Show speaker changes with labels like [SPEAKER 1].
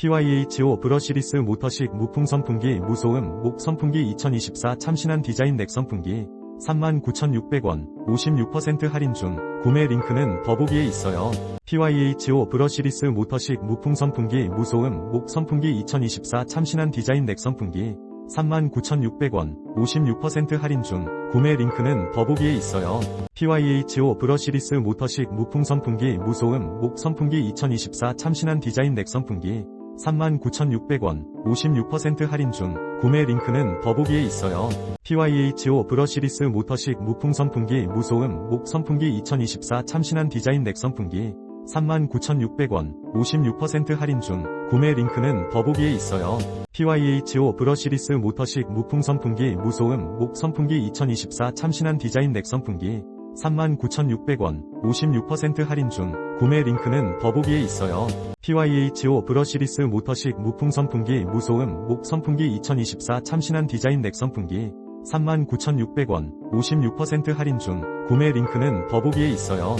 [SPEAKER 1] PYHO 브러시리스 모터식 무풍 선풍기 무소음 목 선풍기 2024 참신한 디자인 넥 선풍기 39,600원 56% 할인 중 구매 링크는 더보기에 있어요. PYHO 브러시리스 모터식 무풍 선풍기 무소음 목 선풍기 2024 참신한 디자인 넥 선풍기 39,600원 56% 할인 중 구매 링크는 더보기에 있어요. PYHO 브러시리스 모터식 무풍 선풍기 무소음 목 선풍기 2024 참신한 디자인 넥 선풍기 39,600원 56% 할인 중 구매 링크는 더보기에 있어요. PYHO 브러시리스 모터식 무풍 선풍기 무소음 목 선풍기 2024 참신한 디자인 넥 선풍기 39,600원 56% 할인 중 구매 링크는 더보기에 있어요. PYHO 브러시리스 모터식 무풍 선풍기 무소음 목 선풍기 2024 참신한 디자인 넥 선풍기 39,600원 56% 할인 중 구매 링크는 더보기에 있어요. PYHO 브러시리스 모터식 무풍 선풍기 무소음 목 선풍기 2024 참신한 디자인 넥 선풍기 39,600원 56% 할인 중 구매 링크는 더보기에 있어요.